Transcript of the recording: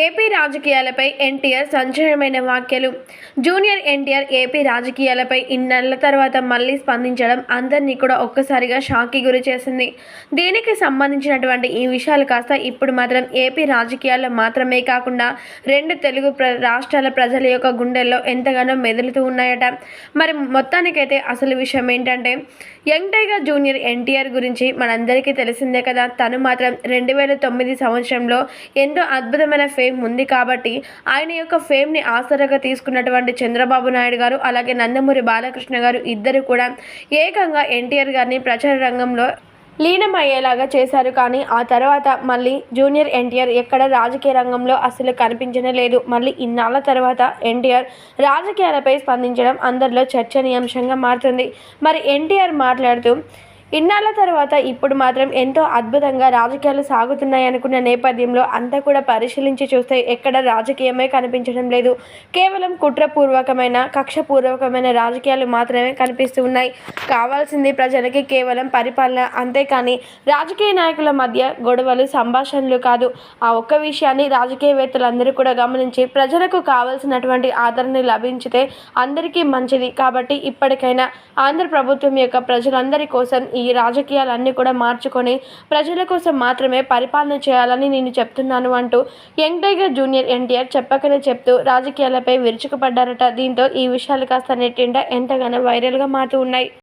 AP రాజకీయాలపై ఎన్టీఆర్ సంచలనమైన వ్యాఖ్యలు. Junior NTR AP రాజకీయాలపై ఇన్నేళ్ళ తర్వాత మళ్ళీ స్పందించడం అందరినీ కూడా ఒక్కసారిగా షాక్కి గురి చేసింది. దీనికి సంబంధించినటువంటి ఈ విషయాలు కాస్త ఇప్పుడు మాత్రం ఏపీ రాజకీయాల్లో మాత్రమే కాకుండా రెండు తెలుగు ప్ర రాష్ట్రాల ప్రజల యొక్క గుండెల్లో ఎంతగానో మెదులుతూ ఉన్నాయట. మరి మొత్తానికైతే అసలు విషయం ఏంటంటే యంగ్ టైగర్ జూనియర్ ఎన్టీఆర్ గురించి మనందరికీ తెలిసిందే కదా. తను మాత్రం రెండు వేల తొమ్మిది సంవత్సరంలో ఎంతో అద్భుతమైన ఫేమ్ ఉంది కాబట్టి ఆయన యొక్క ఫేమ్ని ఆసరాగా తీసుకున్నటువంటి చంద్రబాబు నాయుడు గారు అలాగే నందమూరి బాలకృష్ణ గారు ఇద్దరు కూడా ఏకంగా ఎన్టీఆర్ గారిని ప్రచార రంగంలో లీనమయ్యేలాగా చేశారు. కానీ ఆ తర్వాత మళ్ళీ జూనియర్ ఎన్టీఆర్ ఎక్కడ రాజకీయ రంగంలో అసలు కనిపించనే లేదు. మళ్ళీ ఇన్నాళ్ళ తర్వాత ఎన్టీఆర్ రాజకీయాలపై స్పందించడం అందరిలో చర్చనీయాంశంగా మారుతుంది. మరి ఎన్టీఆర్ మాట్లాడుతూ ఇన్నాళ్ళ తర్వాత ఇప్పుడు మాత్రం ఎంతో అద్భుతంగా రాజకీయాలు సాగుతున్నాయి అనుకున్న నేపథ్యంలో అంతా కూడా పరిశీలించి చూస్తే ఎక్కడ రాజకీయమే కనిపించడం లేదు. కేవలం కుట్రపూర్వకమైన కక్షపూర్వకమైన రాజకీయాలు మాత్రమే కనిపిస్తూ ఉన్నాయి. కావాల్సింది ప్రజలకి కేవలం పరిపాలన అంతేకాని రాజకీయ నాయకుల మధ్య గొడవలు సంభాషణలు కాదు. ఆ ఒక్క విషయాన్ని రాజకీయవేత్తలందరూ కూడా గమనించి ప్రజలకు కావాల్సినటువంటి ఆదరణ లభించితే అందరికీ మంచిది. కాబట్టి ఇప్పటికైనా ఆంధ్ర ప్రభుత్వం యొక్క ప్రజలందరి కోసం ఈ రాజకీయాలన్నీ కూడా మార్చుకొని ప్రజల కోసం మాత్రమే పరిపాలన చేయాలని నేను చెప్తున్నాను అంటూ యంగ్ టైగర్ జూనియర్ ఎన్టీఆర్ చెప్పకనే చెప్తూ రాజకీయాలపై విరుచుకుపడ్డారట. దీంతో ఈ విషయాలు కాస్త నెట్టింట ఎంతగానో వైరల్గా మారుతూ ఉన్నాయి.